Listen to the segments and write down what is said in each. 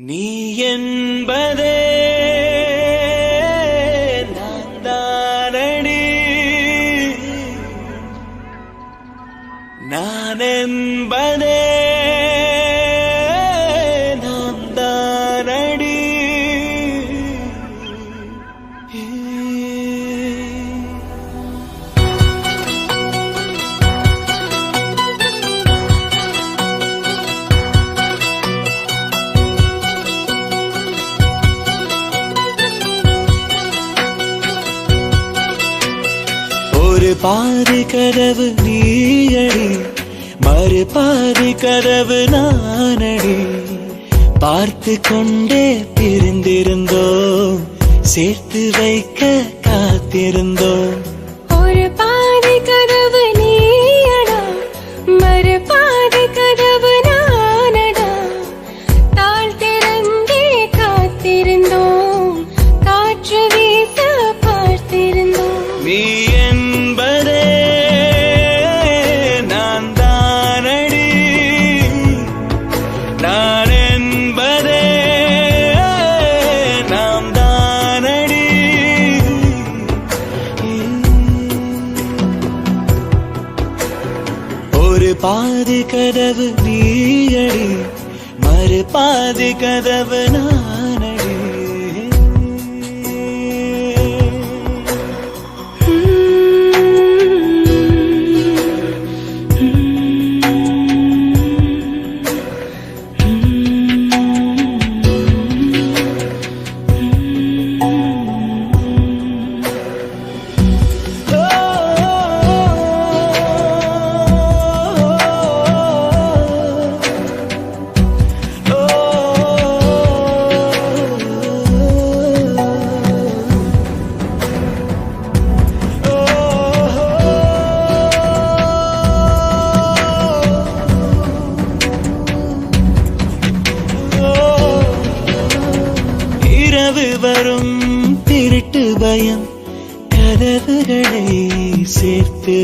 நீ என்பதே நான் நான் என்பதே கதவு நீயடி. மறுபாதி கதவு நானடி. பார்த்து கொண்டே பிரிந்திருந்தோம். சேர்த்து வைக்க காத்திருந்தோம். பாதி வரும் திருட்டு பயம் கதவுகளை சேர்த்து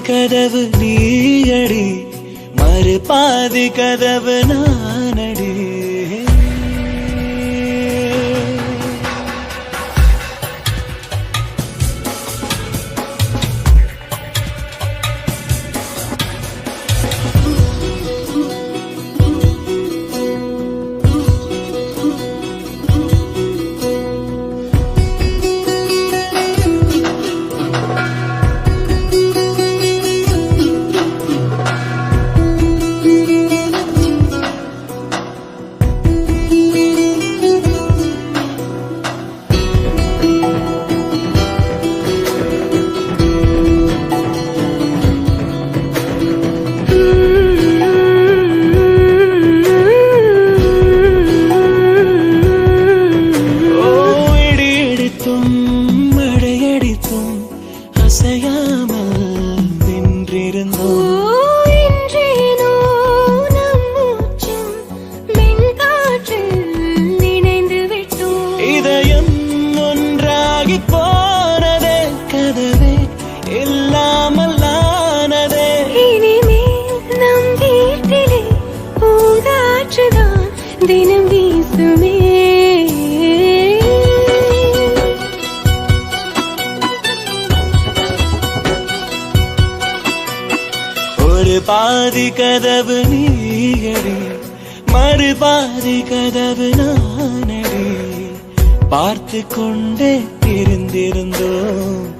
கதவு நீயடி மறு பாதி கதவு நான் இல்லாமல் ஆனதே இனிமேல் நம் வீட்டிலே பூங்காற்றுதான் தினம் வீசுமே. ஒரு பாதி கதவு நீயடி மறு பாதி கதவு நானடி. பார்த்து கொண்டே இருந்திருந்தோம்.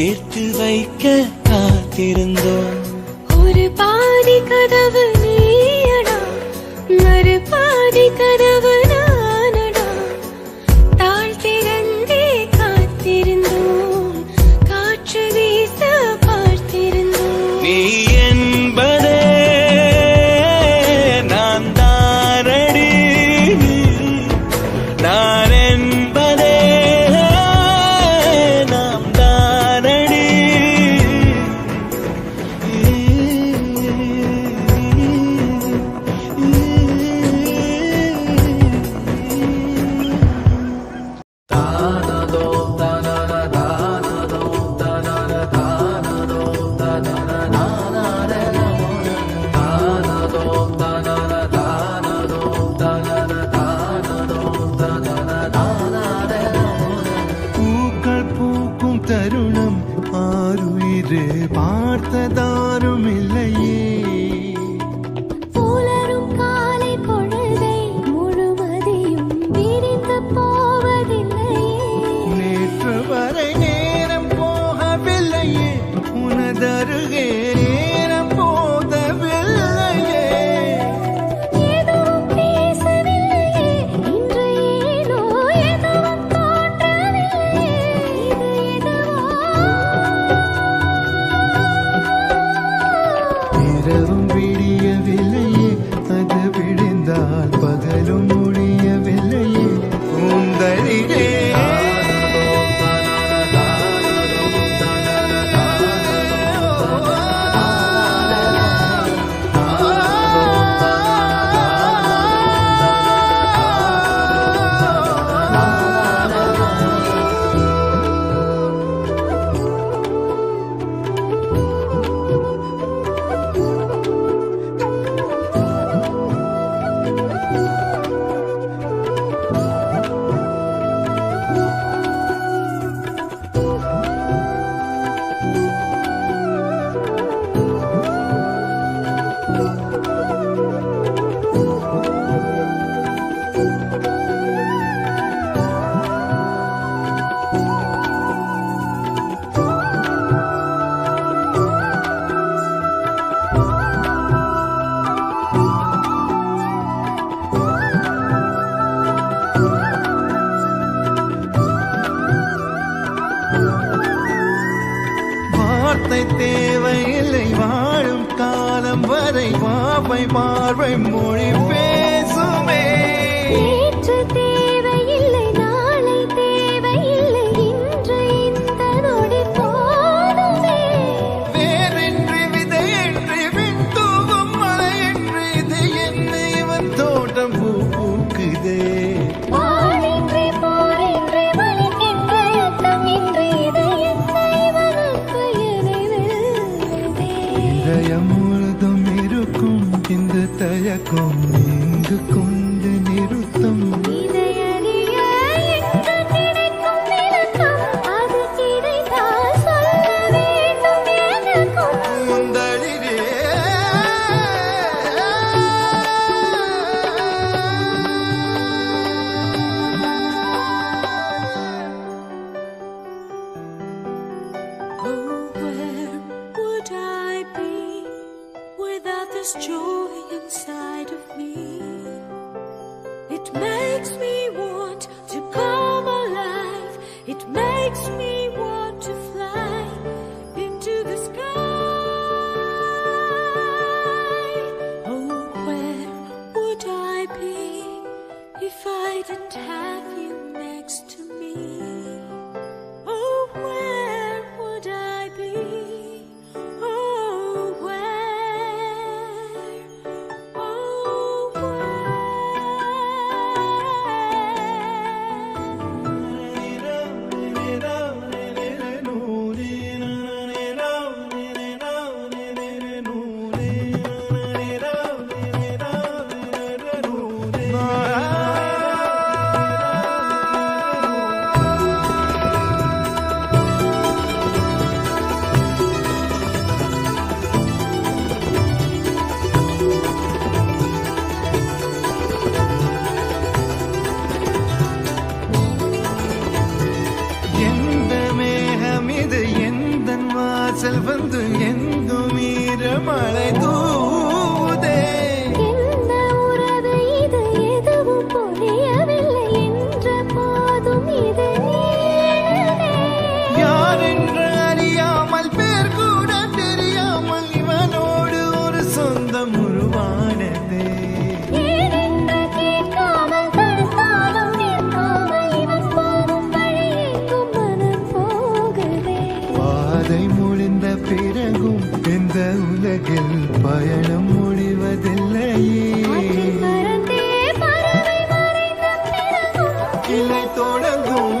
சேர்த்து வைக்க காத்திருந்தோம். ஒரு பாதி கதவு நீயடா மறு பாதி கதவு இரவும் வாசல் வந்து எங்கும் ஈரமழை மழை கிளை தொடங்கும்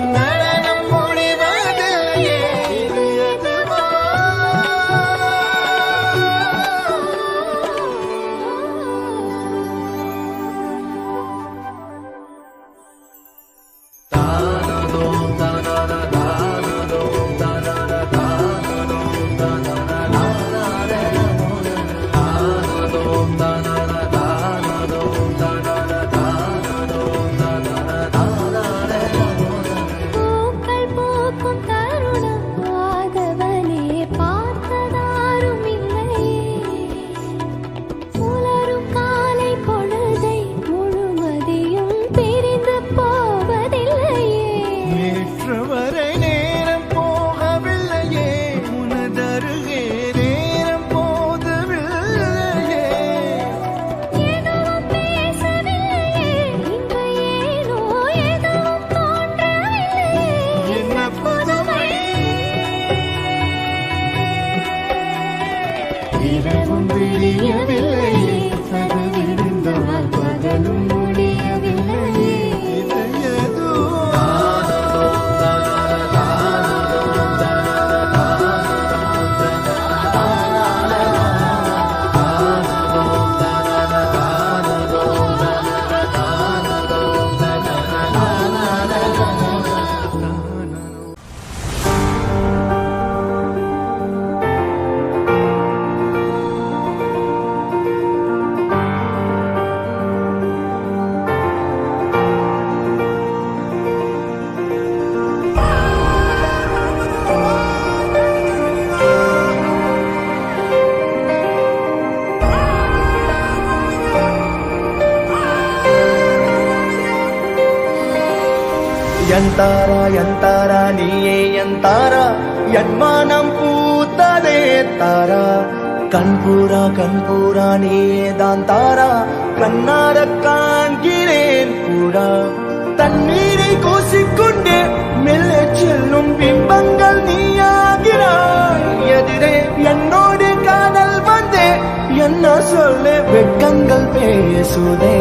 தாரா என்மானம் பூத்ததே தாரா. கண்பூரா கண்பூரா நீதான் தாரா. கண்ணார காண்கிறேன் கூடா. தண்ணீரை கோசிக்கொண்டு மெல்ல செல்லும் பிம்பங்கள் நீயாகிறாய். எதிரே என்னோடு காதல் வந்தே என்ன சொல்லு வெட்கங்கள் பேசுதே.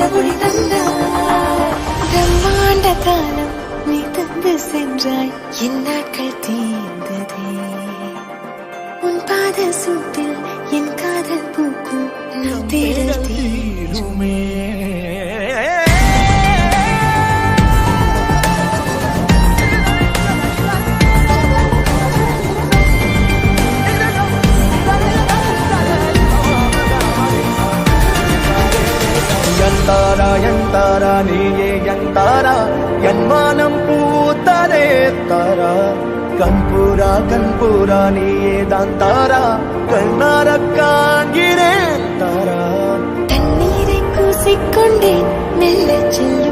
நிலவொளி தந்த பிரம்மாண்ட காலம் நீ தந்து சென்றாய். என் நாட்கள் தீர்ந்ததே. உன் பாத சூழ் மகன் பூரா நீயே தான் தாரா கண்ணார காண்கிறேன் தாரா தண்ணீரை கூசிக்கொண்டேன் மெல்ல செல்லும்